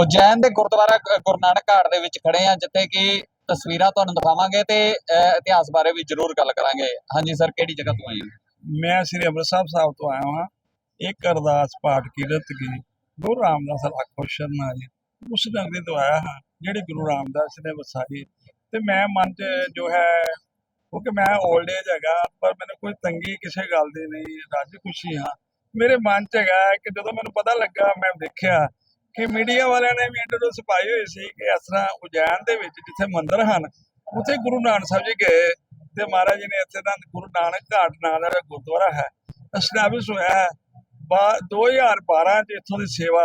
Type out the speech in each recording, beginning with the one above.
ਉਜੈਨ ਦੇ ਗੁਰਦੁਆਰਾ ਗੁਰੂ ਨਾਨਕ ਘਾਟ ਦੇ ਵਿੱਚ ਖੜੇ ਆ ਜਿੱਥੇ ਕਿ ਤਸਵੀਰਾਂ ਤੁਹਾਨੂੰ ਦਿਖਾਵਾਂਗੇ ਤੇ ਇਤਿਹਾਸ ਬਾਰੇ ਵੀ ਜ਼ਰੂਰ ਗੱਲ ਕਰਾਂਗੇ। ਹਾਂਜੀ ਸਰ, ਕਿਹੜੀ ਜਗ੍ਹਾ ਤੋਂ ਆਏ ਮੈਂ ਸ੍ਰੀ ਅੰਮ੍ਰਿਤਸਰ ਸਾਹਿਬ ਤੋਂ ਆਇਆ ਹਾਂ। ਇੱਕ ਅਰਦਾਸ ਪਾਠ ਕੀਰਤ ਕੀ ਗੁਰੂ ਰਾਮਦਾਸ ਰੱਖੋ ਸ਼ਰਨਾ ਜੀ। ਉਸ ਨਗਰੀ ਤੋਂ ਆਇਆ ਹਾਂ, ਜਿਹੜੀ ਗੁਰੂ ਰਾਮਦਾਸ ਨੇ ਵਸਾਈ। ਤੇ ਮੈਂ ਮਨ 'ਚ ਜੋ ਹੈ, ਕਿਉਂਕਿ ਮੈਂ 올ਡ ਏਜ ਹੈਗਾ, ਪਰ ਮੈਨੂੰ ਕੋਈ ਤੰਗੀ ਕਿਸੇ ਗੱਲ ਦੀ ਨਹੀਂ, ਰਾਜੀ ਖੁਸ਼ੀ ਹਾਂ। ਮੇਰੇ ਮਨ 'ਚ ਹੈਗਾ ਕਿ ਜਦੋਂ ਮੈਨੂੰ ਪਤਾ ਲੱਗਾ, ਮੈਂ ਦੇਖਿਆ ਕਿ ਮੀਡੀਆ ਵਾਲਿਆਂ ਨੇ ਵੀ ਇੰਟਰਵਿਊ ਪਾਈ ਹੋਈ ਸੀ ਕਿ ਇਸ ਤਰ੍ਹਾਂ ਉਜੈਨ ਦੇ ਵਿੱਚ ਜਿੱਥੇ ਮੰਦਿਰ ਹਨ, ਉੱਥੇ ਗੁਰੂ ਨਾਨਕ ਸਾਹਿਬ ਜੀ ਗਏ ਤੇ ਮਹਾਰਾਜ ਜੀ ਨੇ ਇੱਥੇ ਦਾ ਗੁਰੂ ਨਾਨਕ ਘਾਟ ਨਾਂ ਦਾ ਗੁਰਦੁਆਰਾ ਹੈ ਐਸਟੈਬਲਿਸ਼ ਹੋਇਆ ਹੈ 2012 ਚ ਇੱਥੋਂ ਦੀ ਸੇਵਾ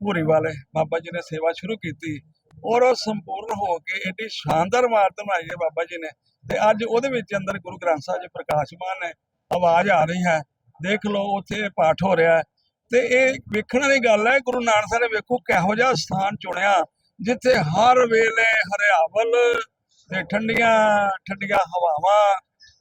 ਭੂਰੀ ਵਾਲੇ ਬਾਬਾ ਜੀ ਨੇ ਸੇਵਾ ਸ਼ੁਰੂ ਕੀਤੀ ਔਰ ਉਹ ਸੰਪੂਰਨ ਹੋ ਕੇ ਏਡੀ ਸ਼ਾਨਦਾਰ ਇਮਾਰਤ ਬਣਾਈ ਹੈ ਬਾਬਾ ਜੀ ਨੇ ਤੇ ਅੱਜ ਉਹਦੇ ਵਿੱਚ ਅੰਦਰ ਗੁਰੂ ਗ੍ਰੰਥ ਸਾਹਿਬ ਜੀ ਪ੍ਰਕਾਸ਼ਮਾਨ ਹੈ ਆਵਾਜ਼ ਆ ਰਹੀ ਹੈ, ਦੇਖ ਲਓ ਉੱਥੇ ਪਾਠ ਹੋ ਰਿਹਾ ਹੈ। ਤੇ ਇਹ ਵੇਖਣ ਵਾਲੀ ਗੱਲ ਹੈ, ਗੁਰੂ ਨਾਨਕ ਸਾਹਿਬ ਨੇ ਵੇਖੋ ਕਿਹੋ ਜਿਹਾ ਸਥਾਨ ਚੁਣਿਆ, ਜਿੱਥੇ ਹਰ ਵੇਲੇ ਹਰਿਆਵਲ ਤੇ ਠੰਡੀਆਂ ਠੰਡੀਆਂ ਹਵਾਵਾਂ,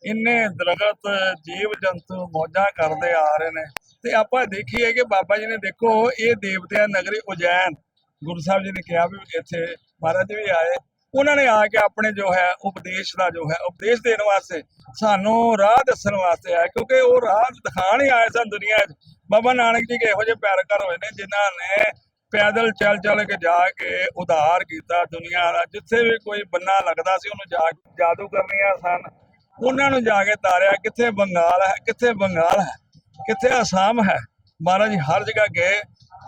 ਇੰਨੇ ਦਰਖਤ ਜੀਵ ਜੰਤੂ ਮੌਜਾਂ ਕਰਦੇ ਆ ਰਹੇ ਨੇ। ਤੇ ਆਪਾਂ ਦੇਖੀਏ ਕਿ ਬਾਬਾ ਜੀ ਨੇ ਦੇਖੋ, ਇਹ ਦੇਵਤਿਆਂ ਨਗਰੀ ਉਜੈਨ, ਗੁਰੂ ਸਾਹਿਬ ਜੀ ਨੇ ਕਿਹਾ ਵੀ ਇੱਥੇ ਮਹਾਰਾਜ ਵੀ ਆਏ। ਉਹਨਾਂ ਨੇ ਆ ਕੇ ਆਪਣੇ ਜੋ ਹੈ, ਉਪਦੇਸ਼ ਦਾ ਜੋ ਹੈ, ਉਪਦੇਸ਼ ਦੇਣ ਵਾਸਤੇ ਸਾਨੂੰ ਰਾਹ ਦੱਸਣ ਵਾਸਤੇ ਆਇਆ ਕਿਉਂਕਿ ਉਹ ਰਾਹ ਦਿਖਾਣ ਹੀ ਆਏ ਸਨ ਦੁਨੀਆ 'ਚ ਬਾਬਾ ਨਾਨਕ ਜੀ ਕੇ ਇਹੋ ਜਿਹੇ ਪੈਰਕਾਰ ਹੋਏ ਨੇ, ਜਿਨ੍ਹਾਂ ਨੇ ਪੈਦਲ ਚੱਲ ਚੱਲ ਕੇ ਜਾ ਕੇ ਉਧਾਰ ਕੀਤਾ ਦੁਨੀਆ ਦਾ, ਜਿੱਥੇ ਵੀ ਕੋਈ ਬੰਨਾ ਲੱਗਦਾ ਸੀ, ਉਹਨੂੰ ਜਾ ਜਾਦੂ ਕਰਨੀਆਂ ਸਨ। ਉਹਨਾਂ ਨੂੰ ਜਾ ਕੇ ਤਾਰਿਆ, ਕਿੱਥੇ ਬੰਗਾਲ ਹੈ, ਕਿੱਥੇ ਬੰਗਾਲ ਹੈ, ਕਿੱਥੇ ਅਸਾਮ ਹੈ? ਮਹਾਰਾਜ ਹਰ ਜਗ੍ਹਾ ਗਏ,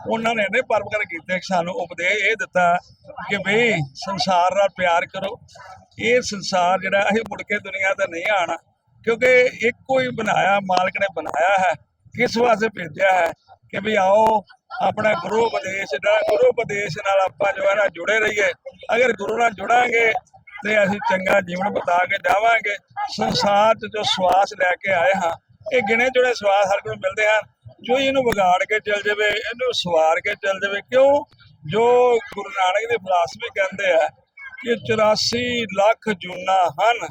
ਉਹਨਾਂ ਨੇ ਨੇ ਪਰਮਕਾਰ ਕੀਤੇ ਕਿ ਸਾਨੂੰ ਉਪਦੇਸ਼ ਇਹ ਦਿੱਤਾ ਕਿ ਬਈ ਸੰਸਾਰ ਨਾਲ ਪਿਆਰ ਕਰੋ। ਇਹ ਸੰਸਾਰ ਜਿਹੜਾ, ਇਹ ਮੁੜ ਕੇ ਦੁਨੀਆ ਤੇ ਨਹੀਂ ਆਣਾ ਕਿਉਂਕਿ ਇੱਕੋ ਹੀ ਬਣਾਇਆ, ਮਾਲਕ ਨੇ ਬਣਾਇਆ ਹੈ। ਕਿਸ ਵਾਸਤੇ ਭੇਜਿਆ ਹੈ ਕਿ ਵੀ ਆਓ, ਆਪਣਾ ਗੁਰੂ ਉਪਦੇਸ਼ ਦਾ ਗੁਰੂ ਉਪਦੇਸ਼ ਨਾਲ ਆਪਾਂ ਜੋ ਹੈ ਨਾ ਜੁੜੇ ਰਹੀਏ। ਅਗਰ ਗੁਰੂ ਨਾਲ ਜੁੜਾਂਗੇ, ਤੇ ਅਸੀਂ ਚੰਗਾ ਜੀਵਨ ਬਤਾ ਕੇ ਜਾਵਾਂਗੇ। ਸੰਸਾਰ 'ਚ ਜੋ ਸਵਾਸ ਲੈ ਕੇ ਆਏ ਹਾਂ, ਇਹ ਗਿਣੇ ਜੁੜੇ ਸਵਾਸ ਹਰ ਕੋਲ ਮਿਲਦੇ ਹਨ। ਜੋ ਇਹਨੂੰ ਵਿਗਾੜ ਕੇ ਚੱਲ ਜਾਵੇ, ਇਹਨੂੰ ਸਵਾਰ ਕੇ ਚੱਲ ਜਾਵੇ, ਕਿਉਂ? ਜੋ ਗੁਰੂ ਨਾਨਕ ਦੇ ਫਲਸਫੇ ਕਹਿੰਦੇ ਆ ਕਿ 84 ਲੱਖ ਜੂਨਾਂ ਹਨ,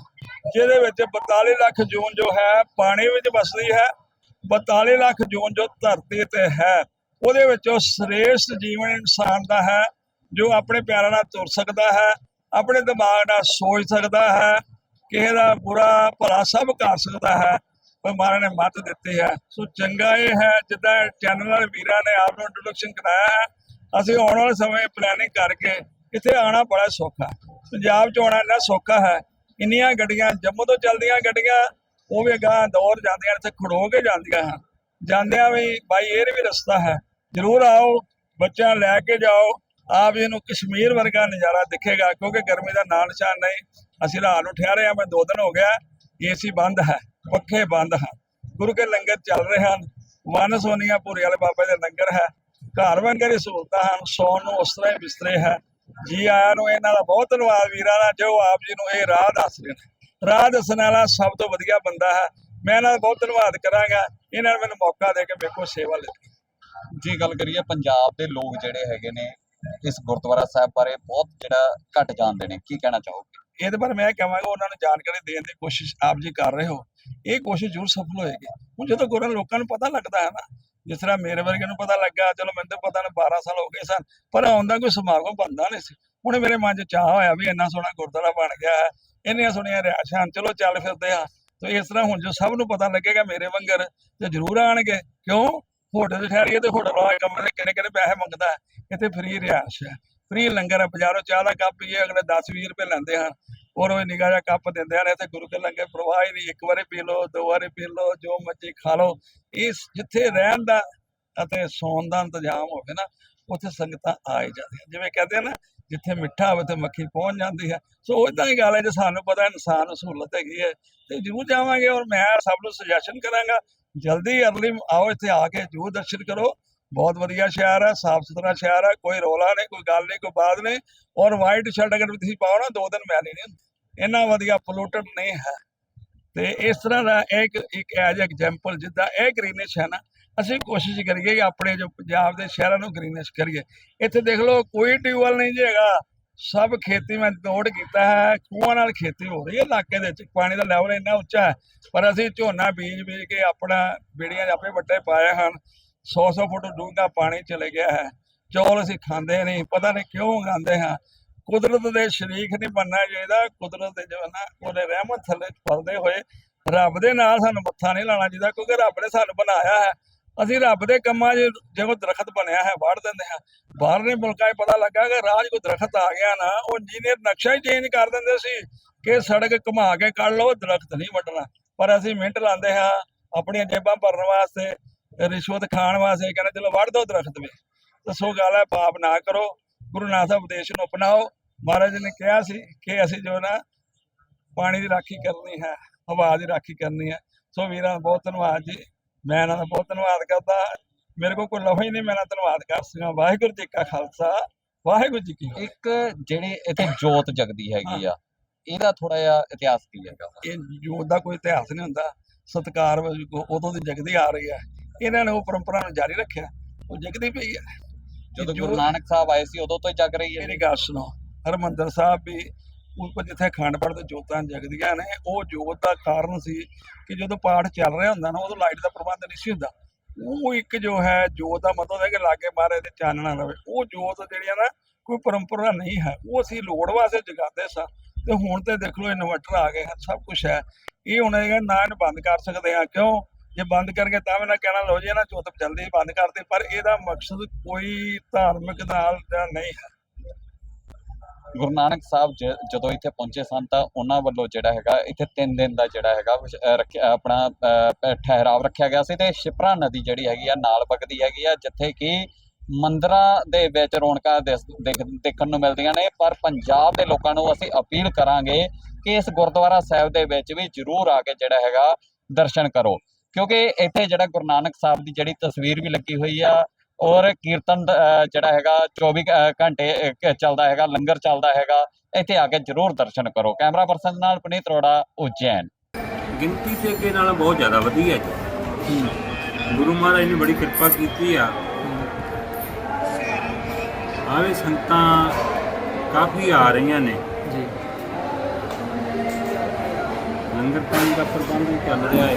ਜਿਹਦੇ ਵਿੱਚ 42 ਲੱਖ ਜੂਨ ਜੋ ਹੈ, ਪਾਣੀ ਵਿੱਚ ਵਸਦੀ ਹੈ 42 ਲੱਖ ਜੂਨ ਜੋ ਧਰਤੀ ਤੇ ਹੈ, ਉਹਦੇ ਵਿੱਚੋਂ ਸ੍ਰੇਸ਼ਟ ਜੀਵਨ ਇਨਸਾਨ ਦਾ ਹੈ, ਜੋ ਆਪਣੇ ਪਿਆਰਾਂ ਨਾਲ ਤੁਰ ਸਕਦਾ ਹੈ, ਆਪਣੇ ਦਿਮਾਗ ਨਾਲ ਸੋਚ ਸਕਦਾ ਹੈ, ਕਿਸੇ ਦਾ ਬੁਰਾ ਭਲਾ ਸਭ ਕਰ ਸਕਦਾ ਹੈ, ਪਰ ਮਹਾਰਾਜ ਨੇ ਮੱਤ ਦਿੱਤੀ ਹੈ। ਸੋ ਚੰਗਾ ਇਹ ਹੈ, ਜਿੱਦਾਂ ਚੈਨਲ ਵਾਲੇ ਵੀਰਾਂ ਨੇ ਆਪ ਨੂੰ ਇੰਟਰੋਡਕਸ਼ਨ ਕਰਾਇਆ ਹੈ, ਅਸੀਂ ਆਉਣ ਵਾਲੇ ਸਮੇਂ ਪਲੈਨਿੰਗ ਕਰਕੇ ਇੱਥੇ ਆਣਾ ਬੜਾ ਸੌਖਾ ਪੰਜਾਬ ਚ ਆਉਣਾ ਇੰਨਾ ਸੌਖਾ ਹੈ, ਇੰਨੀਆਂ ਗੱਡੀਆਂ, ਜੰਮੂ ਤੋਂ ਚੱਲਦੀਆਂ ਗੱਡੀਆਂ ਉਹ ਵੀ ਗਾਂ ਦੌਰ ਜਾਂਦੀਆਂ ਇੱਥੇ ਖੜੋ ਕੇ ਜਾਂਦੀਆਂ ਹਨ। ਜਾਂਦਿਆਂ ਵੀ ਬਾਈ 에ਅਰ ਵੀ ਰਸਤਾ ਹੈ। ਜ਼ਰੂਰ ਆਓ, ਬੱਚਿਆਂ ਲੈ ਕੇ ਜਾਓ। ਆਪ ਜੀ ਨੂੰ ਕਸ਼ਮੀਰ ਵਰਗਾ ਨਜ਼ਾਰਾ ਦਿਖੇਗਾ, ਕਿਉਂਕਿ ਗਰਮੀ ਦਾ ਨਾਂ ਨਿਸ਼ਾਨ ਨਹੀਂ। ਅਸੀਂ ਰਾਤ ਨੂੰ ਠਹਿਰੇ ਆ ਮੈਂ ਦੋ ਦਿਨ ਹੋ ਗਿਆ, ਏਸੀ ਬੰਦ ਹੈ, ਪੱਖੇ ਬੰਦ ਹਨ। ਗੁਰੂ ਕੇ ਲੰਗਰ ਚੱਲ ਰਹੇ ਹਨ। ਵਨ ਸੋਨੀਆ ਪੂਰੀ ਵਾਲੇ ਬਾਬੇ ਦੇ ਲੰਗਰ ਹੈ। ਘਰ ਵਾਂਗਰ ਹੀ ਸਹੂਲਤਾਂ ਹਨ, ਸੌਣ ਨੂੰ ਉਸ ਤਰ੍ਹਾਂ ਹੀ ਬਿਸਤਰੇ ਹੈ। ਜੀ ਆਇਆਂ ਨੂੰ ਇਹਨਾਂ ਦਾ ਬਹੁਤ ਧੰਨਵਾਦ, ਵੀਰਾਂ ਦਾ, ਜੋ ਆਪ ਜੀ ਨੂੰ ਇਹ ਰਾਹ ਦੱਸ ਰਹੇ ਨੇ। ਰਾਹ ਦੱਸਣ ਵਾਲਾ ਸਭ ਤੋਂ ਵਧੀਆ ਬੰਦਾ ਹੈ। ਮੈਂ ਇਹਨਾਂ ਦਾ ਬਹੁਤ ਧੰਨਵਾਦ ਕਰਾਂਗਾ। ਇਹਨਾਂ ਨੇ ਮੈਨੂੰ ਮੌਕਾ ਦੇ ਕੇ ਮੇਰੇ ਕੋਲ ਸੇਵਾ ਲਈ। ਜੀ ਗੱਲ ਕਰੀਏ ਪੰਜਾਬ ਦੇ ਲੋਕ ਜਿਹੜੇ ਹੈਗੇ ਨੇ ਇਸ ਗੁਰਦੁਆਰਾ ਸਾਹਿਬ ਬਾਰੇ ਬਹੁਤ ਜਿਹੜਾ ਘੱਟ ਜਾਣਦੇ ਨੇ। ਕੀ ਕਹਿਣਾ ਚਾਹੋਗੇ? ਇਹਦੇ ਬਾਰੇ ਮੈਂ ਕਹਾਂਗਾ ਉਹਨਾਂ ਨੂੰ ਜਾਣਕਾਰੀ ਦੇਣ ਦੀ ਕੋਸ਼ਿਸ਼ ਆਪ ਜੀ ਕਰ ਰਹੇ ਹੋ। ਇਹ ਕੋਸ਼ਿਸ਼ ਜ਼ਰੂਰ ਸਫਲ ਹੋਏਗੀ। ਹੁਣ ਜਦੋਂ ਗੁਰਾਂ ਲੋਕਾਂ ਨੂੰ ਪਤਾ ਲੱਗਦਾ ਹੈ ਨਾ ਜਿਸ ਤਰ੍ਹਾਂ ਮੇਰੇ ਵਰਗੇ ਨੂੰ ਪਤਾ ਲੱਗਾ ਚਲੋ ਮੈਨੂੰ ਤਾਂ ਪਤਾ ਨਹੀਂ 12 ਸਾਲ ਹੋ ਗਏ ਸਨ ਪਰ ਆਉਂਦਾ ਕੋਈ ਸਮਾਗਮ ਬੰਦਾ ਨਹੀਂ ਸੀ। ਹੁਣ ਮੇਰੇ ਮਨ 'ਚ ਚਾਹ ਹੋਇਆ ਵੀ ਇੰਨਾ ਸੋਹਣਾ ਗੁਰਦੁਆਰਾ ਬਣ ਗਿਆ ਹੈ। ਇੰਨੀਆਂ ਸੋਹਣੀਆਂ ਰਿਹਾਇਸ਼ਾਂ ਹਨ, ਚਲੋ ਚੱਲ ਫਿਰਦੇ ਆ। ਤੇ ਇਸ ਤਰ੍ਹਾਂ ਹੁਣ ਜੋ ਸਭ ਨੂੰ ਪਤਾ ਲੱਗੇਗਾ ਮੇਰੇ ਵੰਗਰ ਤੇ ਜ਼ਰੂਰ ਆਣਗੇ। ਕਿਉਂ? ਹੋਟਲ 'ਚ ਠਹਿਰੀਏ ਤੇ ਹੋਟਲ ਵਾਲਾ ਕਮਰੇ ਕਿੰਨੇ ਕਿੰਨੇ ਪੈਸੇ ਮੰਗਦਾ ਹੈ। ਇੱਥੇ ਫ੍ਰੀ ਰਿਹਾਇਸ਼ ਹੈ ਫ੍ਰੀ ਲੰਗਰ ਹੈ ਬਾਜ਼ਾਰੋਂ ਚਾਹ ਦਾ ਕੱਪ ਪੀਏ ਅਗਲੇ 10 20 ਰੁਪਏ ਲੈਂਦੇ ਹਨ। ਔਰ ਉਹ ਨਿਗਾਹ ਜਿਹਾ ਕੱਪ ਦਿੰਦੇ ਹਨ ਇੱਥੇ ਗੁਰੂ ਕੇ ਲੰਗਰ ਪ੍ਰਵਾਹ ਹੀ ਨਹੀਂ। ਇੱਕ ਵਾਰੀ ਪੀ ਲਓ ਦੋ ਵਾਰੀ ਪੀ ਲਓ ਜੋ ਮਰਜ਼ੀ ਖਾ ਲਓ। ਇਸ ਜਿੱਥੇ ਰਹਿਣ ਦਾ ਅਤੇ ਸੌਣ ਦਾ ਇੰਤਜ਼ਾਮ ਹੋਵੇ ਨਾ ਉੱਥੇ ਸੰਗਤਾਂ ਆ ਜਾਂਦੀਆਂ। ਜਿਵੇਂ ਕਹਿੰਦੇ ਆ ਨਾ ਜਿੱਥੇ ਮਿੱਠਾ ਹੋਵੇ ਤੇ ਮੱਖੀ ਪਹੁੰਚ ਜਾਂਦੀ ਹੈ। ਸੋ ਇਦਾਂ ਹੀ ਗੱਲ ਹੈ ਜੇ ਸਾਨੂੰ ਪਤਾ ਇਨਸਾਨ ਸਹੂਲਤ ਹੈਗੀ ਹੈ, ਤੇ ਜ਼ਰੂਰ ਜਾਵਾਂਗੇ ਔਰ ਮੈਂ ਸਭ ਨੂੰ ਸੁਜੈਸ਼ਨ ਕਰਾਂਗਾ, ਜਲਦੀ ਅਰਲੀ ਆਓ ਇੱਥੇ ਆ ਕੇ ਜ਼ਰੂਰ ਦਰਸ਼ਨ ਕਰੋ। ਬਹੁਤ ਵਧੀਆ ਸ਼ਹਿਰ ਹੈ ਸਾਫ਼ ਸੁਥਰਾ ਸ਼ਹਿਰ ਹੈ, ਕੋਈ ਰੋਲਾ ਨਹੀਂ, ਕੋਈ ਗੱਲ ਨਹੀਂ, ਕੋਈ ਬਾਤ ਨਹੀਂ ਔਰ ਵਾਈਟ ਸ਼ਰਟ ਅਗਰ ਤੁਸੀਂ ਪਾਓ ਨਾ, ਦੋ ਦਿਨ ਮੈਲੀ ਨਹੀਂ ਹੁੰਦੀ। ਇੰਨਾ ਵਧੀਆ ਪੋਲੂਟਡ ਨਹੀਂ ਹੈ। ਤੇ ਇਸ ਤਰ੍ਹਾਂ ਦਾ ਇੱਕ ਇੱਕ ਐਜ ਐਗਜ਼ਾਮਪਲ ਜਿੱਦਾਂ ਇਹ ਗ੍ਰੀਨਿਸ਼ ਹੈ ਨਾ ਅਸੀਂ ਕੋਸ਼ਿਸ਼ ਕਰੀਏ ਕਿ ਆਪਣੇ ਜੋ ਪੰਜਾਬ ਦੇ ਸ਼ਹਿਰਾਂ ਨੂੰ ਗ੍ਰੀਨਿਸ਼ ਕਰੀਏ। ਇੱਥੇ ਦੇਖ ਲਓ, ਕੋਈ ਟਿਊਬਵੈਲ ਨਹੀਂ ਜੇ ਹੈਗਾ। ਸਭ ਖੇਤੀ ਮੈਂ ਤੋੜ ਕੀਤਾ ਹੈ, ਖੂਹਾਂ ਨਾਲ ਖੇਤੀ ਹੋ ਰਹੀ ਹੈ, ਇਲਾਕੇ ਦੇ ਵਿੱਚ ਪਾਣੀ ਦਾ ਲੈਵਲ ਇੰਨਾ ਉੱਚਾ ਹੈ, ਪਰ ਅਸੀਂ ਝੋਨਾ ਬੀਜ ਬੀਜ ਕੇ ਆਪਣਾ ਬੇੜੀਆਂ ਆਪੇ ਵੱਟੇ ਪਾਏ ਹਨ। 100 100 ਫੁੱਟ ਡੂੰਘਾ ਪਾਣੀ ਚਲੇ ਗਿਆ ਹੈ। ਚੌਲ ਅਸੀਂ ਖਾਂਦੇ ਨਹੀਂ, ਪਤਾ ਨਹੀਂ ਕਿਉਂ ਖਾਂਦੇ ਹਾਂ। ਕੁਦਰਤ ਦੇ ਸ਼ਰੀਕ ਨਹੀਂ ਬਣਨਾ ਚਾਹੀਦਾ, ਕੁਦਰਤ ਦੇ ਜੋ ਹੈ ਨਾ, ਉਹਦੇ ਰਹਿਮਤ ਥੱਲੇ ਫਲਦੇ ਹੋਏ ਰੱਬ ਦੇ ਨਾਲ ਸਾਨੂੰ ਮੱਥਾ ਨਹੀਂ ਲਾਉਣਾ ਚਾਹੀਦਾ, ਕਿਉਂਕਿ ਰੱਬ ਨੇ ਸਾਨੂੰ ਬਣਾਇਆ ਹੈ। ਅਸੀਂ ਰੱਬ ਦੇ ਕੰਮਾਂ 'ਚ ਜਿਵੇਂ ਦਰਖਤ ਬਣਿਆ ਹੈ, ਵੜ ਦਿੰਦੇ ਹਾਂ। ਬਾਹਰਲੇ ਮੁਲਕਾਂ 'ਚ ਪਤਾ ਲੱਗਾ ਕਿ ਰਾਜ ਕੋਈ ਦਰਖਤ ਆ ਗਿਆ ਨਾ, ਉਹ ਇੰਜੀਨੀਅਰ ਨਕਸ਼ਾ ਹੀ ਚੇਂਜ ਕਰ ਦਿੰਦੇ ਸੀ ਕਿ ਸੜਕ ਘੁਮਾ ਕੇ ਕੱਢ ਲਓ, ਦਰਖਤ ਨਹੀਂ ਵੱਢਣਾ। ਪਰ ਅਸੀਂ ਮਿੰਟ ਲਾਉਂਦੇ ਹਾਂ, ਆਪਣੀਆਂ ਜੇਬਾਂ ਭਰਨ ਵਾਸਤੇ, ਰਿਸ਼ਵਤ ਖਾਣ ਵਾਸਤੇ ਕਹਿੰਦੇ, ਚਲੋ ਵੱਢ ਦੋ ਦਰਖਤ ਵੀ। ਦੱਸੋ ਗੱਲ ਹੈ, ਪਾਪ ਨਾ ਕਰੋ। ਗੁਰੂ ਨਾਨਕ ਸਾਹਿਬ ਉਪਦੇਸ਼ ਨੂੰ ਅਪਣਾਓ। ਮਹਾਰਾਜ ਨੇ ਕਿਹਾ ਸੀ ਕਿ ਅਸੀਂ ਜੋ ਨਾ ਪਾਣੀ ਦੀ ਰਾਖੀ ਕਰਨੀ ਹੈ, ਹਵਾ ਦੀ ਰਾਖੀ ਕਰਨੀ ਹੈ। ਸੋ ਵੀਰਾਂ ਦਾ ਬਹੁਤ ਧੰਨਵਾਦ ਜੀ। ਮੈਂ ਇਹਨਾਂ ਦਾ ਬਹੁਤ ਧੰਨਵਾਦ ਕਰਦਾ। ਮੇਰੇ ਕੋਲ ਕੋਈ ਲਫ਼ਜ਼ ਨਹੀਂ ਮੈਂ ਇਹਨਾਂ ਦਾ ਧੰਨਵਾਦ ਕਰ ਸਕਾਂ ਵਾਹਿਗੁਰੂ ਜੀ ਕਾ ਖਾਲਸਾ ਵਾਹਿਗੁਰੂ ਜੀ ਕੀ ਫਤਿਹ। ਇੱਕ ਜਿਹੜੀ ਇੱਥੇ ਜੋਤ ਜਗਦੀ ਹੈਗੀ ਆ ਇਹਦਾ ਥੋੜਾ ਜਿਹਾ ਇਤਿਹਾਸ ਕੀ ਹੈਗਾ? ਇਹ ਜੋਤ ਦਾ ਕੋਈ ਇਤਿਹਾਸ ਨਹੀਂ ਹੁੰਦਾ। ਸਤਕਾਰ ਉਦੋਂ ਦੀ ਜਗਦੀ ਆ ਰਹੀ ਹੈ। ਇਹਨਾਂ ਨੇ ਉਹ ਪਰੰਪਰਾ ਨੂੰ ਜਾਰੀ ਰੱਖਿਆ। ਉਹ ਜਗਦੀ ਪਈ ਹੈ। ਜਦੋਂ ਗੁਰੂ ਨਾਨਕ ਸਾਹਿਬ ਆਏ ਸੀ ਉਦੋਂ ਤੋਂ ਹੀ ਜਗ ਰਹੀ ਹੈ। ਮੇਰੀ ਗੱਲ ਸੁਣੋ। ਹਰਮੰਦਰ ਸਾਹਿਬ ਵੀ ਉੱਪਰ ਜਿੱਥੇ ਅਖੰਡ ਪਾਠ ਤੇ ਜੋਤਾਂ ਜਗਦੀਆਂ ਨੇ, ਉਹ ਜੋਤ ਦਾ ਕਾਰਨ ਸੀ ਕਿ ਜਦੋਂ ਪਾਠ ਚੱਲ ਰਿਹਾ ਹੁੰਦਾ ਨਾ, ਉਦੋਂ ਲਾਈਟ ਦਾ ਪ੍ਰਬੰਧ ਨਹੀਂ ਸੀ ਹੁੰਦਾ। ਉਹ ਇੱਕ ਜੋ ਹੈ, ਜੋਤ ਦਾ ਮਤਲਬ ਹੈ ਕਿ ਲਾਗੇ ਮਾਰੇ ਤੇ ਚਾਨਣਾ ਰਵੇ। ਉਹ ਜੋਤ ਜਿਹੜੀਆਂ ਨਾ, ਕੋਈ ਪਰੰਪਰਾ ਨਹੀਂ ਹੈ। ਉਹ ਅਸੀਂ ਲੋੜ ਵਾਸਤੇ ਜਗਾਉਂਦੇ ਸਾਂ। ਤੇ ਹੁਣ ਤੇ ਦੇਖ ਲਓ ਇਨਵਰਟਰ ਆ ਗਏ ਹਨ, ਸਭ ਕੁਝ ਹੈ। ਇਹ ਹੁਣ ਹੈਗਾ ਨਾ ਇਹਨੂੰ ਬੰਦ ਕਰ ਸਕਦੇ ਆ ਕਿਉਂ? ਜੇ ਬੰਦ ਕਰਕੇ ਤਾਂ ਵੀ ਨਾ ਕਹਿਣਾ ਲੋ ਜੀ ਨਾ ਜੋਤ ਜਲਦੀ ਬੰਦ ਕਰਦੇ ਪਰ ਇਹਦਾ ਮਕਸਦ ਕੋਈ ਧਾਰਮਿਕ ਨਾਲ ਦਾ ਨਹੀਂ ਹੈ। ਗੁਰੂ ਨਾਨਕ ਸਾਹਿਬ ਜਦੋਂ ਇੱਥੇ ਪਹੁੰਚੇ ਸਨ ਤਾਂ ਉਹਨਾਂ ਵੱਲੋਂ ਜਿਹੜਾ ਹੈਗਾ ਇੱਥੇ 3 ਦਿਨ ਦਾ ਜਿਹੜਾ ਹੈਗਾ ਰੱਖਿਆ, ਆਪਣਾ ਠਹਿਰਾਵ ਰੱਖਿਆ ਗਿਆ ਸੀ ਤੇ ਸ਼ਿਪਰਾ ਨਦੀ ਜਿਹੜੀ ਹੈਗੀ ਆ ਨਾਲ ਵਗਦੀ ਹੈਗੀ ਆ ਜਿੱਥੇ ਕਿ ਮੰਦਰਾਂ ਦੇ ਵਿੱਚ ਰੌਣਕਾਂ ਦਿਸ- ਦੇਖਣ ਨੂੰ ਮਿਲਦੀਆਂ ਨੇ। ਪਰ ਪੰਜਾਬ ਦੇ ਲੋਕਾਂ ਨੂੰ ਅਸੀਂ ਅਪੀਲ ਕਰਾਂਗੇ ਕਿ ਇਸ ਗੁਰਦੁਆਰਾ ਸਾਹਿਬ ਦੇ ਵਿੱਚ ਵੀ ਜ਼ਰੂਰ ਆ ਕੇ ਜਿਹੜਾ ਹੈਗਾ ਦਰਸ਼ਨ ਕਰੋ। ਕਿਉਂਕਿ ਇੱਥੇ ਜਿਹੜਾ ਗੁਰੂ ਨਾਨਕ ਸਾਹਿਬ ਦੀ ਜਿਹੜੀ ਤਸਵੀਰ ਵੀ ਲੱਗੀ ਹੋਈ ਆ ਔਰ ਕੀਰਤਨ ਜਿਹੜਾ ਹੈਗਾ 24 ਅਹ, ਘੰਟੇ ਚੱਲਦਾ ਹੈਗਾ ਲੰਗਰ ਚੱਲਦਾ ਹੈਗਾ ਇੱਥੇ ਆ ਕੇ ਜ਼ਰੂਰ ਦਰਸ਼ਨ ਕਰੋ। ਕੈਮਰਾ ਪਰਸਨ ਨਾਲ ਪਨੀਤ ਰੋੜਾ ਉਜੈਨ। ਗਿਣਤੀ ਤੇ ਅੱਗੇ ਨਾਲੋਂ ਬਹੁਤ ਜ਼ਿਆਦਾ ਵਧੀ ਹੈ ਜੀ। ਗੁਰੂ ਮਹਾਰਾਜ ਨੇ ਬੜੀ ਕਿਰਪਾ ਕੀਤੀ ਆ। ਆਵੇ ਸੰਗਤਾਂ ਕਾਫੀ ਆ ਰਹੀਆਂ ਨੇ। ਜੀ। ਲੰਗਰ ਪਾਣੀ ਦਾ ਪ੍ਰਬੰਧ ਵੀ ਚੱਲ ਰਿਹਾ ਹੈ।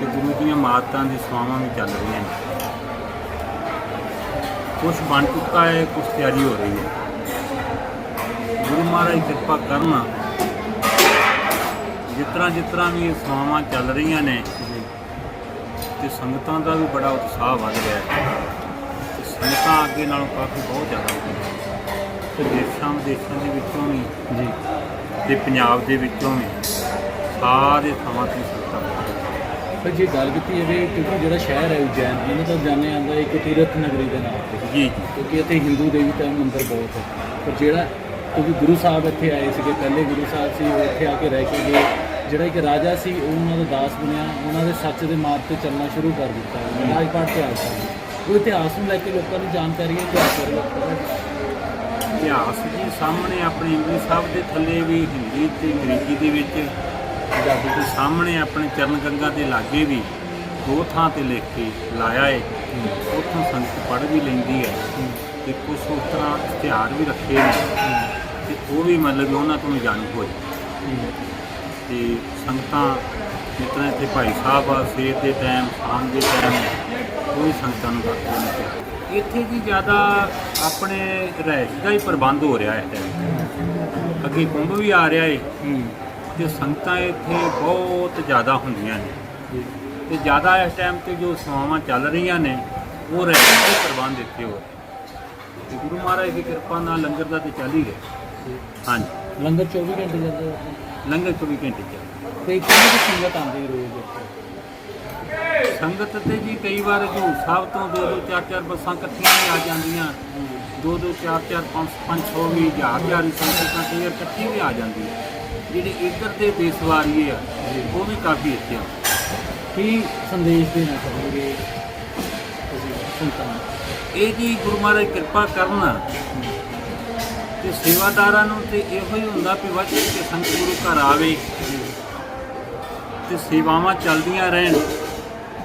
ਤੇ ਗੁਰੂ ਦੀਆਂ ਮਾਤਾਂ ਦੀ ਸੇਵਾਵਾਂ ਵੀ ਚੱਲ ਰਹੀਆਂ ਨੇ। ਕੁਝ ਬਣ ਚੁੱਕਾ ਹੈ ਕੁਝ ਤਿਆਰੀ ਹੋ ਰਹੀ ਹੈ। ਗੁਰੂ ਮਹਾਰਾਜ ਕਿਰਪਾ ਕਰਨਾ ਜਿਸ ਤਰ੍ਹਾਂ ਵੀ ਇਹ ਸੇਵਾਵਾਂ ਚੱਲ ਰਹੀਆਂ ਨੇ ਤੇ ਸੰਗਤਾਂ ਦਾ ਵੀ ਬੜਾ ਉਤਸ਼ਾਹ ਵੱਧ ਰਿਹਾ ਹੈ। ਤੇ ਸੰਗਤਾਂ ਅੱਗੇ ਨਾਲੋਂ ਕਾਫੀ ਬਹੁਤ ਜ਼ਿਆਦਾ ਹੋ ਗਈਆਂ ਤੇ ਦੇਸ਼ਾਂ ਵਿਦੇਸ਼ਾਂ ਦੇ ਵਿੱਚੋਂ ਵੀ ਜੀ। ਤੇ ਪੰਜਾਬ ਦੇ ਵਿੱਚੋਂ ਵੀ ਸਾਰੇ ਥਾਵਾਂ ਤੋਂ ਸੰਗਤਾਂ। ਪਰ ਜੇ ਗੱਲ ਕੀਤੀ ਜਾਵੇ ਕਿਉਂਕਿ ਜਿਹੜਾ ਸ਼ਹਿਰ ਹੈ ਉਜੈਨ ਇਹਨੂੰ ਤਾਂ ਜਾਣਿਆ ਜਾਂਦਾ ਇੱਕ ਤੀਰਥ ਨਗਰੀ ਦੇ ਨਾਮ ਤੇ। ਜੀ ਕਿਉਂਕਿ ਇੱਥੇ ਹਿੰਦੂ ਦੇਵੀ ਦਾ ਮੰਦਿਰ ਬਹੁਤ ਹੈ। ਪਰ ਜਿਹੜਾ ਕਿਉਂਕਿ ਗੁਰੂ ਸਾਹਿਬ ਇੱਥੇ ਆਏ ਸੀਗੇ ਪਹਿਲੇ ਗੁਰੂ ਸਾਹਿਬ ਸੀ ਉਹ ਇੱਥੇ ਆ ਕੇ ਰਹਿ ਕੇ ਗਏ। ਜਿਹੜਾ ਇੱਕ ਰਾਜਾ ਸੀ ਉਹ ਉਹਨਾਂ ਦਾ ਦਾਸ ਬਣਿਆ। ਉਹਨਾਂ ਦੇ ਸੱਚ ਦੇ ਮਾਰਗ ਤੇ ਚੱਲਣਾ ਸ਼ੁਰੂ ਕਰ ਦਿੱਤਾ। ਰਾਜ ਪਾਠ ਤੇ ਆ ਗਿਆ। ਉਹ ਇਤਿਹਾਸ ਨੂੰ ਲੈ ਕੇ ਲੋਕਾਂ ਨੂੰ ਜਾਣਕਾਰੀ ਹੈ ਬਾਰੇ ਲੋਕਾਂ ਇਤਿਹਾਸ ਜੀ ਸਾਹਮਣੇ ਆਪਣੇ ਇੰਗਲਿਸ਼ ਸਾਹਿਬ ਦੇ ਥੱਲੇ ਵੀ ਹਿੰਦੀ ਤੇ ਅੰਗਰੇਜ਼ੀ ਦੇ ਵਿੱਚ ਪੰਜਾਬੀ ਦੇ ਸਾਹਮਣੇ ਆਪਣੇ ਚਰਨ ਗੰਗਾ ਦੇ ਲਾਗੇ ਵੀ ਦੋ ਥਾਂ ਤੇ ਲਿਖ ਕੇ ਲਾਇਆ ਹੈ ਉੱਥੋਂ ਸੰਗਤ ਪੜ੍ਹ ਵੀ ਲੈਂਦੀ ਹੈ ਤੇ ਕੁਝ ਉਸ ਤਰ੍ਹਾਂ ਇਸ਼ਤਿਹਾਰ ਵੀ ਰੱਖੇ ਨੇ ਤੇ ਉਹ ਵੀ ਮਤਲਬ ਉਹਨਾਂ ਤੋਂ ਵੀ ਜਾਣੂ ਹੋਏ। ਤੇ ਸੰਗਤਾਂ ਜਿਸ ਤਰ੍ਹਾਂ ਇੱਥੇ ਭਾਈ ਸਾਹਿਬ ਆ, ਸਵੇਰ ਦੇ ਟਾਈਮ ਸ਼ਾਮ ਦੇ ਟਾਈਮ ਉਹ ਵੀ ਸੰਗਤਾਂ ਨੂੰ ਕਰਦੇ ਨੇ। ਇੱਥੇ ਜੀ ਜ਼ਿਆਦਾ ਆਪਣੇ ਰਹਿਸ਼ ਦਾ ਹੀ ਪ੍ਰਬੰਧ ਹੋ ਰਿਹਾ ਹੈ। ਅੱਗੇ ਕੁੰਭ ਵੀ ਆ ਰਿਹਾ ਹੈ ਤੇ ਸੰਗਤਾਂ ਇੱਥੇ ਬਹੁਤ ਜ਼ਿਆਦਾ ਹੁੰਦੀਆਂ ਨੇ। ਤੇ ਜ਼ਿਆਦਾ ਇਸ ਟਾਈਮ ਤੇ ਜੋ ਸੇਵਾਵਾਂ ਚੱਲ ਰਹੀਆਂ ਨੇ ਉਹ ਰਹਿਸ਼ ਦੇ ਪ੍ਰਬੰਧ ਇੱਥੇ ਹੋ ਰਹੇ ਤੇ ਗੁਰੂ ਮਹਾਰਾਜ ਦੀ ਕਿਰਪਾ ਨਾਲ ਲੰਗਰ ਦਾ ਤੇ ਚੱਲ ਹੀ ਰਿਹਾ। ਹਾਂਜੀ। ਲੰਗਰ 24 ਘੰਟੇ ਚੱਲਦਾ ਲੰਗਰ 24 ਘੰਟੇ ਚੱਲ ਤੇ ਕਿੰਨੀ ਕੁ ਸੰਗਤ ਆਉਂਦੀ ਰੋਜ਼? ਸੰਗਤ ਤੇ ਜੀ ਕਈ ਵਾਰ ਹਜ਼ੂਰ ਸਾਹਿਬ ਤੋਂ ਦੋ ਦੋ ਚਾਰ ਚਾਰ ਬੱਸਾਂ ਇਕੱਠੀਆਂ ਵੀ ਆ ਜਾਂਦੀਆਂ। ਦੋ ਦੋ ਚਾਰ ਚਾਰ ਪੰਜ ਪੰਜ ਛੋ ਵੀ ਹਜ਼ਾਰ ਹਜ਼ਾਰ ਸੰਗਤਾਂ ਕਈ ਵਾਰ ਇਕੱਠੀ ਵੀ ਆ ਜਾਂਦੀ ਹੈ। ਜਿਹੜੇ ਇੱਧਰ ਦੇ ਦੇਸ਼ਵਾਰੀਏ ਆ ਉਹ ਵੀ ਕਾਫੀ ਇੱਥੇ ਆ। ਕੀ ਸੰਦੇਸ਼ ਦੇਣਾ ਚਾਹੋਗੇ ਤੁਸੀਂ ਸੰਤਾਂ ਨੂੰ ਇਹ ਜੀ ਗੁਰੂ ਮਹਾਰਾਜ ਕਿਰਪਾ ਕਰਨ ਤੇ ਸੇਵਾਦਾਰਾਂ ਨੂੰ ਤੇ ਇਹੋ ਹੀ ਹੁੰਦਾ ਵੀ ਵੱਧ ਚੜ੍ਹ ਕੇ ਸੰਗਤ ਗੁਰੂ ਘਰ ਆਵੇ ਤੇ ਸੇਵਾਵਾਂ ਚੱਲਦੀਆਂ ਰਹਿਣ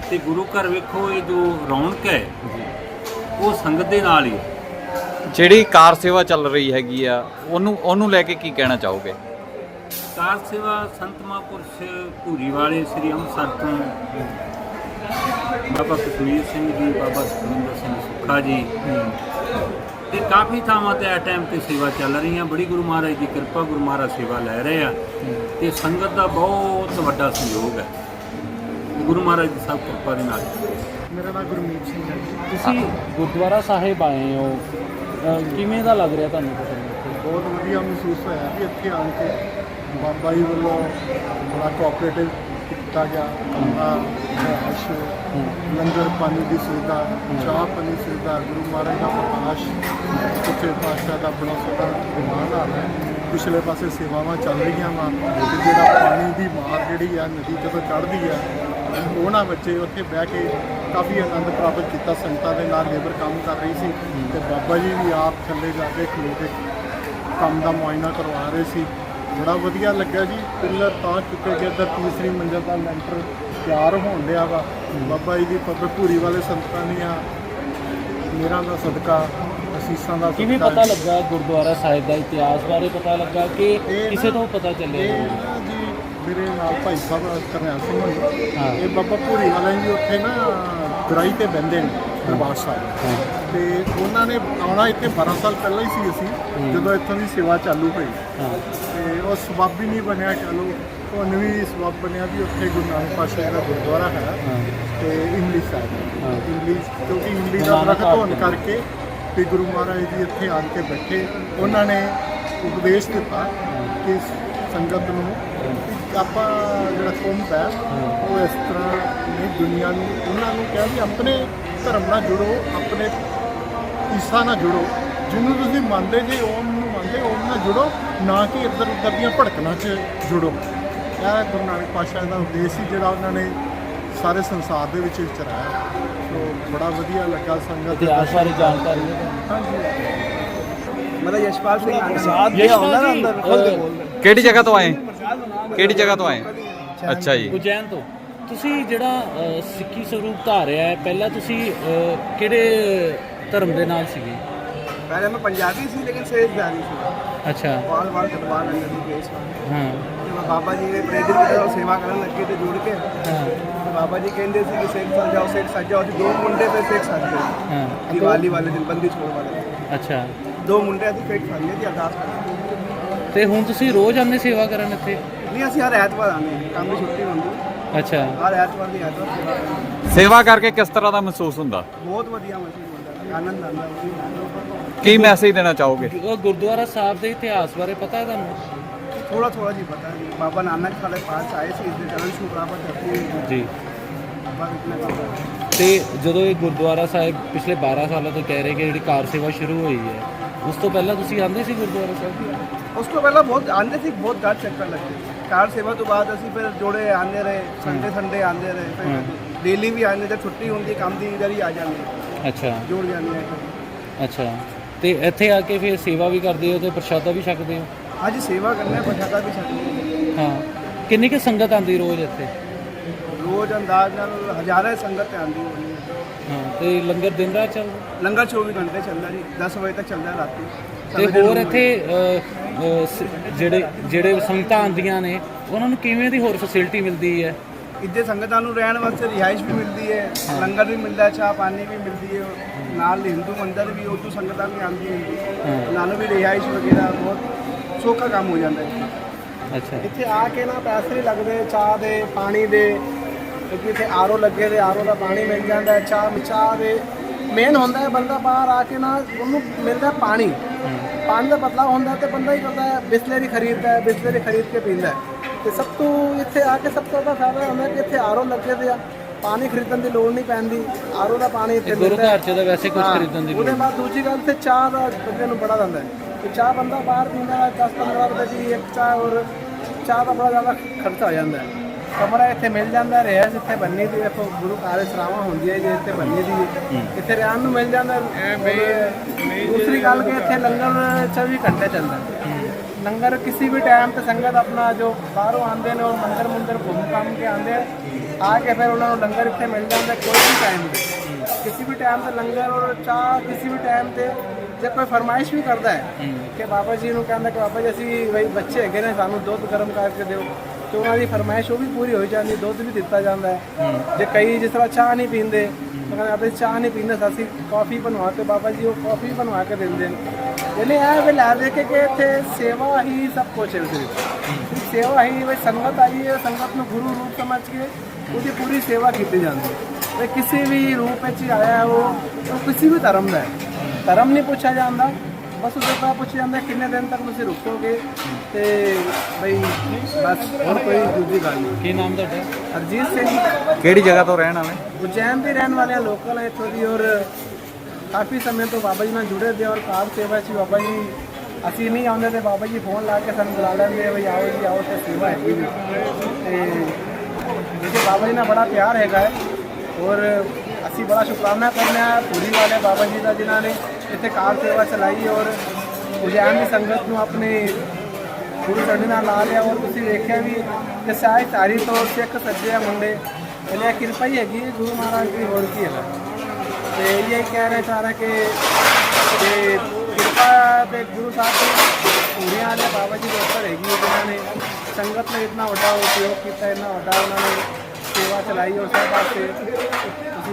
ਤੇ ਗੁਰੂ ਘਰ ਵੇਖੋ ਇਹ ਜੋ ਰੌਣਕ ਹੈ ਉਹ ਸੰਗਤ ਦੇ ਨਾਲ ਹੀ ਹੈ। ਜਿਹੜੀ ਕਾਰ ਸੇਵਾ ਚੱਲ ਰਹੀ ਹੈਗੀ ਆ ਉਹਨੂੰ ਉਹਨੂੰ ਲੈ ਕੇ ਕੀ ਕਹਿਣਾ ਚਾਹੋਗੇ? ਕਾਰ ਸੇਵਾ ਸੰਤ ਮਹਾਂਪੁਰਸ਼ ਧੂਰੀ ਵਾਲੇ ਸ੍ਰੀ ਅੰਮ੍ਰਿਤਸਰ ਤੋਂ ਬਾਬਾ ਕਸ਼ਮੀਰ ਸਿੰਘ ਜੀ ਬਾਬਾ ਸੁਖਿੰਦਰ ਸਿੰਘ ਸੁੱਖਾ ਜੀ। ਤੇ ਕਾਫੀ ਥਾਵਾਂ ਤੇ ਇਸ ਟਾਈਮ ਤੇ ਸੇਵਾ ਚੱਲ ਰਹੀ ਆ ਬੜੀ ਗੁਰੂ ਮਹਾਰਾਜ ਦੀ ਕਿਰਪਾ ਗੁਰੂ ਮਹਾਰਾਜ ਸੇਵਾ ਲੈ ਰਹੇ ਆ। ਤੇ ਸੰਗਤ ਦਾ ਬਹੁਤ ਵੱਡਾ ਸਹਿਯੋਗ ਹੈ। ਗੁਰੂ ਮਹਾਰਾਜ ਦੀ ਸਭ ਕਿਰਪਾ ਦੇ ਨਾਲ। ਮੇਰਾ ਨਾਮ ਗੁਰਮੀਤ ਸਿੰਘ ਹੈ। ਜੀ। ਤੁਸੀਂ ਗੁਰਦੁਆਰਾ ਸਾਹਿਬ ਆਏ ਹੋ। ਕਿਵੇਂ ਦਾ ਲੱਗ ਰਿਹਾ ਤੁਹਾਨੂੰ? ਪਤਾ ਬਹੁਤ ਵਧੀਆ ਮਹਿਸੂਸ ਹੋਇਆ ਕਿ ਇੱਥੇ ਆਣ ਕੇ। ਬਾਬਾ ਜੀ ਵੱਲੋਂ ਬੜਾ ਕੋਆਪਰੇਟਿਵ ਕੀਤਾ ਗਿਆ। ਕਮਰਾ ਰਿਹਾਇਸ਼ ਲੰਗਰ ਪਾਣੀ ਦੀ ਸੁਵਿਧਾ, ਚਾਹ ਪਾਣੀ ਸੁਵਿਧਾ, ਗੁਰੂ ਮਹਾਰਾਜ ਦਾ ਪ੍ਰਕਾਸ਼, ਉੱਥੇ ਪਾਤਸ਼ਾਹ ਦਾ ਬੜਾ ਸੋਹਣਾ ਵਿਮਾਨ ਆ ਰਿਹਾ ਪਿਛਲੇ ਪਾਸੇ ਸੇਵਾਵਾਂ ਚੱਲ ਰਹੀਆਂ ਵਾ ਤੇ ਜਿਹੜਾ ਪਾਣੀ ਦੀ ਮਾਰ ਜਿਹੜੀ ਆ, ਨਦੀ ਜਦੋਂ ਚੜ੍ਹਦੀ ਆ, ਉਹਨਾਂ ਬੱਚੇ ਉੱਥੇ ਬਹਿ ਕੇ ਕਾਫੀ ਆਨੰਦ ਪ੍ਰਾਪਤ ਕੀਤਾ, ਸੰਗਤਾਂ ਦੇ ਨਾਲ ਲੇਬਰ ਕੰਮ ਕਰ ਰਹੀ ਸੀ ਤੇ ਬਾਬਾ ਜੀ ਵੀ ਆਪ ਥੱਲੇ ਜਾ ਕੇ ਖਲੋ ਕੇ ਕੰਮ ਦਾ ਮੁਆਇਨਾ ਕਰਵਾ ਰਹੇ ਸੀ। ਬੜਾ ਵਧੀਆ ਲੱਗਿਆ ਜੀ। ਪਿੱਲਰ ਤਾਂ ਚੁੱਕੇ ਗਏ ਇੱਧਰ ਤੀਸਰੀ ਮੰਜ਼ਲ ਦਾ ਲੈਂਟਰ ਤਿਆਰ ਹੋਣ ਡਿਆ ਵਾ। ਬਾਬਾ ਜੀ ਦੀ ਪੱਗ ਭੂਰੀ ਵਾਲੇ ਸੰਤਾਂ ਦੀਆਂ ਮੇਰਾ ਦਾ ਸਦਕਾ ਅਸੀਸਾਂ ਦਾ ਕਿਵੇਂ ਸਦਕਾ। ਪਤਾ ਲੱਗਾ ਗੁਰਦੁਆਰਾ ਸਾਹਿਬ ਦਾ ਇਤਿਹਾਸ ਬਾਰੇ ਪਤਾ ਲੱਗਾ ਕਿ ਇਹ ਕਿਸੇ ਤੋਂ ਪਤਾ ਚੱਲਿਆ ਇਹ ਨਾ ਜੀ ਮੇਰੇ ਨਾਲ ਭਾਈ ਸਾਹਿਬ ਕਰਨੈਲ ਸਿੰਘ ਹੋਣੀ ਹਾਂ। ਇਹ ਬਾਬਾ ਭੂਰੀ ਵਾਲੇ ਜੀ ਉੱਥੇ ਨਾ ਗਰਾਈ ਤੇ ਬੰਦੇ ਨੇ। ਦਰਬਾਰ ਸਾਹਿਬ ਤੇ ਉਹਨਾਂ ਨੇ ਆਉਣਾ ਇੱਥੇ 12 ਸਾਲ ਪਹਿਲਾਂ ਹੀ ਸੀ ਅਸੀਂ ਜਦੋਂ ਇੱਥੋਂ ਦੀ ਸੇਵਾ ਚਾਲੂ ਹੋਈ। ਤੇ ਉਹ ਸਬੱਬ ਹੀ ਨਹੀਂ ਬਣਿਆ ਚਲੋ ਹੁਣ ਵੀ ਸਬੱਬ ਬਣਿਆ ਵੀ ਉੱਥੇ ਗੁਰੂ ਨਾਨਕ ਪਾਤਸ਼ਾਹ ਦਾ ਗੁਰਦੁਆਰਾ ਹੈ ਤੇ ਇੰਗਲਿਸ਼ ਸਾਹਿਬ ਹਾਂ। ਇੰਗਲਿਸ਼ ਕਿਉਂਕਿ ਇੰਗਲਿਸ਼ ਦਾ ਦਰਖਤ ਹੋਣ ਕਰਕੇ ਤੇ ਗੁਰੂ ਮਹਾਰਾਜ ਜੀ ਇੱਥੇ ਆਣ ਕੇ ਬੈਠੇ। ਉਹਨਾਂ ਨੇ ਉਪਦੇਸ਼ ਦਿੱਤਾ ਕਿ ਸੰਗਤ ਨੂੰ ਆਪਾਂ ਜਿਹੜਾ ਕੁੰਭ ਹੈ ਉਹ ਇਸ ਤਰ੍ਹਾਂ ਨਹੀਂ ਦੁਨੀਆ ਨੂੰ ਉਹਨਾਂ ਨੂੰ ਕਿਹਾ ਵੀ ਆਪਣੇ ਧਰਮ ਨਾਲ ਜੁੜੋ ਆਪਣੇ ਈਸਾ ਨਾਲ ਜੁੜੋ। ਜਿਹਨੂੰ ਤੁਸੀਂ ਮੰਨਦੇ ਜੇ ਓਮ ਨੂੰ ਮੰਨਦੇ ਓਮ ਨਾਲ ਜੁੜੋ ਨਾ ਕਿ ਇੱਧਰ ਉੱਧਰ ਦੀਆਂ ਭੜਕਣਾ 'ਚ ਜੁੜੋ। ਇਹ ਗੁਰੂ ਨਾਨਕ ਪਾਤਸ਼ਾਹ ਦਾ ਉਪਦੇਸ਼ ਸੀ ਜਿਹੜਾ ਉਹਨਾਂ ਨੇ ਸਾਰੇ ਸੰਸਾਰ ਦੇ ਵਿੱਚ ਵਿਚਰਾਇਆ ਸੋ ਬੜਾ ਵਧੀਆ ਲੱਗਾ ਸੰਗਤ ਦੇ ਇਤਿਹਾਸ ਬਾਰੇ ਜਾਣਕਾਰੀ ਮੇਰਾ ਯਸ਼ਪਾਲ ਸਿੰਘ ਯਸ਼ਪਾਲ ਜੀ। ਅ, ਕਿਹੜੀ ਜਗ੍ਹਾ ਤੋਂ ਆਏ? ਕਿਹੜੀ ਜਗ੍ਹਾ ਤੋਂ ਆਏ? ਅੱਛਾ ਜੀ। ਉਜੈਨ ਤੋਂ। ਤੁਸੀਂ ਜਿਹੜਾ ਅ, ਸਿੱਖੀ ਸਰੂਪ ਧਾਰਿਆ ਹੈ ਪਹਿਲਾਂ ਤੁਸੀਂ ਅ, ਕਿਹੜੇ ਧਰਮ ਦੇ ਨਾਲ ਸੀਗੇ पहले मैं पंजाबी थी लेकिन सेठ जानी थी ਅੱਛਾ बाल बाल कटवा अंदर की केस में ਹਾਂ मैं बाबा जी ने प्रेरित की तरह सेवा करने लगे थे जुड़ के ਹਾਂ तो बाबा जी कहते थे कि सेठ सज जाओ सेठ सज जाओ दो मुंडे पे सेठ सज गए ਹਾਂ दिवाली वाले दिन बंदी छोड़ वाले दिन। ਅੱਛਾ दो मुंडे थे फेक सज गए थी अरदास करने ਤੇ ਹੁਣ ਤੁਸੀਂ ਰੋਜ਼ ਆਉਂਦੇ ਸੇਵਾ ਕਰਨ ਇੱਥੇ नहीं असं हर ऐतवार आने काम की छुट्टी होंगी ਅੱਛਾ। ਹਰ ਐਤਵਾਰ ਦੀ ਐਤਵਾਰ ਸੇਵਾ ਕਰਕੇ ਕਿਸ ਤਰ੍ਹਾਂ ਦਾ ਮਹਿਸੂਸ ਹੁੰਦਾ? ਬਹੁਤ ਵਧੀਆ ਮਹਿਸੂਸ ਹੁੰਦਾ। ਆਨੰਦ ਆਉਂਦਾ। ਕੀ ਮੈਸੇਜ ਦੇਣਾ ਚਾਹੋਗੇ? ਉਹ ਗੁਰਦੁਆਰਾ ਸਾਹਿਬ ਦੇ ਇਤਿਹਾਸ ਬਾਰੇ ਪਤਾ ਹੈ ਤੁਹਾਨੂੰ? ਥੋੜਾ ਥੋੜਾ ਜੀ ਪਤਾ ਹੈ। ਬਾਬਾ ਨਾਨਕ ਸਾਡੇ ਪਾਸ ਆਏ ਸੀ ਇਸ ਦੇ ਚਰਨ ਛੂ ਪ੍ਰਾਪਤ ਕਰਤੇ ਹੈ। ਜੀ। ਤੇ ਜਦੋਂ ਇਹ ਗੁਰਦੁਆਰਾ ਸਾਹਿਬ ਪਿਛਲੇ 12 ਸਾਲਾਂ ਤੋਂ ਕਹਿ ਰਹੇ ਕਿ ਜਿਹੜੀ ਕਾਰ ਸੇਵਾ ਸ਼ੁਰੂ ਹੋਈ ਹੈ ਉਸ ਤੋਂ ਪਹਿਲਾਂ ਤੁਸੀਂ ਆਂਦੇ ਸੀ ਗੁਰਦੁਆਰਾ ਸਾਹਿਬ? ਉਸ ਤੋਂ ਪਹਿਲਾਂ ਬਹੁਤ ਆਂਦੇ ਸੀ ਬਹੁਤ ਘੱਟ ਚੱਕਰ ਲੱਗਦੇ ਸੀ। ਕਾਰ ਸੇਵਾ ਤੋਂ ਬਾਅਦ ਅਸੀਂ ਫਿਰ ਜੋੜੇ ਆਂਦੇ ਰਹੇ ਸੰਡੇ ਸੰਡੇ ਆਂਦੇ ਰਹੇ। ਫਿਰ ਡੇਲੀ ਵੀ ਆਂਦੇ ਜਦ ਛੁੱਟੀ ਹੁੰਦੀ ਕੰਮ ਦੀ ਇਧਰ ਹੀ ਆ ਜਾਂਦੇ। ਅੱਛਾ। ਜੋੜ ਜਾਂਦੇ ਆ ਅੱਛਾ। ਤੇ ਇੱਥੇ ਆ ਕੇ ਫਿਰ ਸੇਵਾ ਵੀ ਕਰਦੇ ਹੋ ਤੇ ਪ੍ਰਸ਼ਾਦਾ ਵੀ ਛਕਦੇ ਹੋ? ਅੱਜ ਸੇਵਾ ਕਰਨੇ ਪਛਾਤਾ ਵੀ ਛੱਡਦੇ ਹਾਂ। ਕਿੰਨੀ ਕਿ ਸੰਗਤ ਆਉਂਦੀ ਰੋਜ਼ ਇੱਥੇ? ਰੋਜ਼ ਅੰਦਾਜ਼ ਨਾਲ ਹਜ਼ਾਰਾਂ ਸੰਗਤ ਆਂਦੀ ਹੋਣੀ ਹੈ ਹਾਂ ਤੇ ਲੰਗਰ ਦਿਨ ਰਾਤ ਚੱਲਦਾ? ਲੰਗਰ 24 ਘੰਟੇ ਚੱਲਦਾ ਜੀ 10 ਵਜੇ ਤੱਕ ਚੱਲਦਾ ਰਾਤੀ। ਤੇ ਹੋਰ ਇੱਥੇ ਜਿਹੜੇ ਜਿਹੜੇ ਸੰਗਤਾਂ ਆਉਂਦੀਆਂ ਨੇ ਉਹਨਾਂ ਨੂੰ ਕਿਵੇਂ ਦੀ ਹੋਰ ਫੈਸਿਲਿਟੀ ਮਿਲਦੀ ਹੈ? ਇੱਥੇ ਸੰਗਤਾਂ ਨੂੰ ਰਹਿਣ ਵਾਸਤੇ ਰਿਹਾਇਸ਼ ਵੀ ਮਿਲਦੀ ਹੈ ਲੰਗਰ ਵੀ ਮਿਲਦਾ ਚਾਹ ਪਾਣੀ ਵੀ ਮਿਲਦੀ ਹੈ ਨਾਲ ਹਿੰਦੂ ਮੰਦਰ ਵੀ ਉਦੋਂ ਸੰਗਤਾਂ ਵੀ ਆਉਂਦੀਆਂ। ਹੈ। ਨਾਲ ਵੀ ਰਿਹਾਇਸ਼ ਵਗੈਰਾ ਬਹੁਤ ਸੌਖਾ ਕੰਮ ਹੋ ਜਾਂਦਾ ਹੈ ਅੱਛਾ। ਇੱਥੇ ਆ ਕੇ ਨਾ ਪੈਸੇ ਨਹੀਂ ਲੱਗਦੇ ਚਾਹ ਦੇ ਪਾਣੀ ਦੇ ਕਿਉਂਕਿ ਇੱਥੇ ਆਰਓ ਲੱਗੇ ਤੇ ਆਰਓ ਦਾ ਪਾਣੀ ਮਿਲ ਜਾਂਦਾ ਹੈ ਚਾਹ ਚਾਹ ਦੇ ਮੇਨ ਹੁੰਦਾ ਹੈ ਬੰਦਾ ਬਾਹਰ ਆ ਕੇ ਨਾ ਉਹਨੂੰ ਮਿਲਦਾ ਪਾਣੀ। ਪਾਣੀ ਦਾ ਬਦਲਾਅ ਹੁੰਦਾ ਤੇ ਬੰਦਾ ਹੀ ਕਰਦਾ ਹੈ। ਬਿਸਲਰੀ ਖਰੀਦਦਾ ਹੈ ਬਿਸਲਰੀ ਖਰੀਦ ਕੇ ਪੀਂਦਾ ਹੈ। ਤੇ ਸਭ ਤੋਂ ਇੱਥੇ ਆ ਕੇ ਸਭ ਤੋਂ ਵੱਡਾ ਫਾਇਦਾ ਹੁੰਦਾ ਕਿ ਇੱਥੇ ਆਰਓ ਲੱਗੇ ਤੇ ਆ। ਪਾਣੀ ਖਰੀਦਣ ਦੀ ਲੋੜ ਨਹੀਂ ਪੈਂਦੀ। ਆਰਓ ਦਾ ਪਾਣੀ ਇੱਥੇ ਗੁਰੂ ਮਿਲਦਾ ਹੈ ਘਰ ਚ ਤਾਂ ਵੈਸੇ ਕੁਝ ਖਰੀਦਣ ਦੀ ਲੋੜ ਉਹਦੇ ਬਾਅਦ ਦੂਜੀ ਗੱਲ ਤੇ ਚਾਹ ਦਾ ਬੰਦੇ ਨੂੰ ਬੜਾ ਜਾਂਦਾ ਹੈ। ਤੇ ਚਾਹ ਬੰਦਾ ਬਾਹਰ ਪੀਂਦਾ ਹੈ 10 15 ਰੁਪਏ ਦੀ ਇੱਕ ਚਾਹ ਔਰ ਚਾਹ ਦਾ ਬੜਾ ਜ਼ਿਆਦਾ ਖਰਚਾ ਹੋ ਜਾਂਦਾ ਹੈ। ਕਮਰਾ ਇੱਥੇ ਮਿਲ ਜਾਂਦਾ ਹੈ ਰਹਿਸ ਇੱਥੇ ਬੰਨੀ ਦੀ ਦੇਖੋ ਗੁਰੂ ਘਰ ਸਰਾਵਾਂ ਹੁੰਦੀਆਂ ਜੇ ਇੱਥੇ ਬੰਨੀ ਦੀ। ਇੱਥੇ ਰਹਿਣ ਨੂੰ ਮਿਲ ਜਾਂਦਾ ਹੈ। ਦੂਸਰੀ ਗੱਲ ਕਿ ਇੱਥੇ ਲੰਗਰ 24 ਘੰਟੇ ਚੱਲਦਾ। ਹੈ। ਲੰਗਰ ਕਿਸੇ ਵੀ ਟਾਈਮ ਤੇ ਸੰਗਤ ਆਪਣਾ ਜੋ ਬਾਹਰੋਂ ਆਉਂਦੇ ਨੇ ਉਹ ਮੰਦਰ ਮੁੰਦਰ ਘੁੰਮ ਕੰਮ ਕੇ ਆਉਂਦੇ ਆ ਆ ਕੇ ਫਿਰ ਉਹਨਾਂ ਨੂੰ ਲੰਗਰ ਇੱਥੇ ਮਿਲ ਜਾਂਦਾ ਕੋਈ ਵੀ ਟਾਈਮ ਤੇ। ਕਿਸੇ ਵੀ ਟਾਈਮ ਤੇ ਲੰਗਰ ਔਰ ਚਾਹ ਕਿਸੇ ਵੀ ਟਾਈਮ ਤੇ ਜੇ ਕੋਈ ਫਰਮਾਇਸ਼ ਵੀ ਕਰਦਾ ਹੈ ਕਿ ਬਾਬਾ ਜੀ ਨੂੰ ਕਹਿੰਦਾ ਕਿ ਬਾਬਾ ਜੀ ਅਸੀਂ ਵਈ ਬੱਚੇ ਹੈਗੇ ਨੇ ਸਾਨੂੰ ਦੁੱਧ ਗਰਮ ਕਰਕੇ ਦਿਓ। ਤੇ ਉਹਨਾਂ ਦੀ ਫਰਮਾਇਸ਼ ਉਹ ਵੀ ਪੂਰੀ ਹੋਈ ਜਾਂਦੀ, ਦੁੱਧ ਵੀ ਦਿੱਤਾ ਜਾਂਦਾ ਹੈ। ਜੇ ਕਈ ਜਿਸ ਤਰ੍ਹਾਂ ਚਾਹ ਨਹੀਂ ਪੀਂਦੇ ਕਹਿੰਦੇ ਆਪੇ ਚਾਹ ਨਹੀਂ ਪੀਂਦੇ ਸੀ ਅਸੀਂ ਕਾਫੀ ਬਣਵਾ ਕੇ ਬਾਬਾ ਜੀ ਉਹ ਕਾਫੀ ਬਣਵਾ ਕੇ ਦਿੰਦੇ ਨੇ। ਇਹਨੇ ਇਹ ਵੀ ਲੈ ਦੇ ਕੇ ਕਿ ਇੱਥੇ ਸੇਵਾ ਹੀ ਸਭ ਕੁਝ ਹੈ ਸਿਰਫ ਸੇਵਾ ਹੀ ਵੀ ਸੰਗਤ ਆਈ ਹੈ, ਸੰਗਤ ਨੂੰ ਗੁਰੂ ਰੂਪ ਸਮਝ ਕੇ ਉਹਦੀ ਪੂਰੀ ਸੇਵਾ ਕੀਤੀ ਜਾਂਦੀ ਹੈ। ਕਿਸੇ ਵੀ ਰੂਪ ਵਿੱਚ ਆਇਆ ਉਹ ਕਿਸੇ ਵੀ ਧਰਮ ਦਾ ਧਰਮ ਨਹੀਂ ਪੁੱਛਿਆ ਜਾਂਦਾ ਬਸ ਉਹਦੇ ਤੋਂ ਪੁੱਛਿਆ ਜਾਂਦਾ ਕਿੰਨੇ ਦਿਨ ਤੱਕ ਤੁਸੀਂ ਰੁਕੋਗੇ? ਤੇ ਬਈ ਬਸ ਹੋਰ ਕੋਈ ਦੂਜੀ ਗੱਲ ਨਹੀਂ। ਕੀ ਨਾਮ ਤੁਹਾਡਾ? ਹਰਜੀਤ ਸਿੰਘ। ਕਿਹੜੀ ਜਗ੍ਹਾ ਤੋਂ ਰਹਿਣ ਵਾਲੇ? ਉਜੈਨ ਦੇ ਰਹਿਣ ਵਾਲੇ ਲੋਕਲ ਹੈ ਇੱਥੋਂ ਦੀ ਔਰ ਕਾਫੀ ਸਮੇਂ ਤੋਂ ਬਾਬਾ ਜੀ ਨਾਲ ਜੁੜੇ ਦੇ ਔਰ ਕਾਰ ਸੇਵਾ 'ਚ ਬਾਬਾ ਜੀ ਅਸੀਂ ਨਹੀਂ ਆਉਂਦੇ ਤੇ ਬਾਬਾ ਜੀ ਫੋਨ ਲਾ ਕੇ ਸਾਨੂੰ ਬੁਲਾ ਲੈਂਦੇ ਆ ਵੀ ਆਓ ਜੀ ਆਓ ਤੇ ਸੇਵਾ ਹੈਗੀ ਤੇ ਇਹਦੇ ਬਾਬਾ ਜੀ ਨਾਲ ਬੜਾ ਪਿਆਰ ਹੈਗਾ ਹੈ। ਔਰ ਅਸੀਂ ਬੜਾ ਸ਼ੁਕਰਾਨਾ ਕਰਨੇ ਆ ਪੂਰੀ ਵਾਲੇ ਬਾਬਾ ਜੀ ਦਾ, ਜਿਨ੍ਹਾਂ ਨੇ ਇੱਥੇ ਕਾਰ ਸੇਵਾ ਚਲਾਈ ਔਰ ਉਜੈਨ ਦੀ ਸੰਗਤ ਨੂੰ ਆਪਣੇ ਗੁਰੂ ਸਾਡੇ ਨਾਲ ਲਾ ਲਿਆ। ਔਰ ਤੁਸੀਂ ਦੇਖਿਆ ਵੀ ਕਿ ਸਾਰੀ ਤਾਰੀ ਤੋਂ ਸਿੱਖ ਸੱਜੇ ਆ ਮੁੰਡੇ। ਇਹਨੇ ਕਿਰਪਾ ਹੀ ਹੈਗੀ, ਗੁਰੂ ਮਹਾਰਾਜ ਦੀ ਹੋਰ ਕੀ ਹੈ। ਤੇ ਇਹ ਕਹਿ ਰਹੇ ਸਾਰਾ ਕਿ ਕਿ ਕਿਰਪਾ ਤੇ ਗੁਰੂ ਸਾਹਿਬ ਦੀ ਪੂਰੀਆਂ ਵਾਲੇ ਬਾਬਾ ਜੀ ਦੇ ਉੱਪਰ ਹੈਗੀ ਹੈ, ਜਿਨ੍ਹਾਂ ਨੇ ਸੰਗਤ ਨੇ ਇਤਨਾ ਵੱਡਾ ਉਪਯੋਗ ਕੀਤਾ ਇੰਨਾ ਵੱਡਾ ਉਹਨਾਂ ਨੇ ਸੇਵਾ ਚਲਾਈ ਉਸ ਪਾਸੇ ਤੁਸੀਂ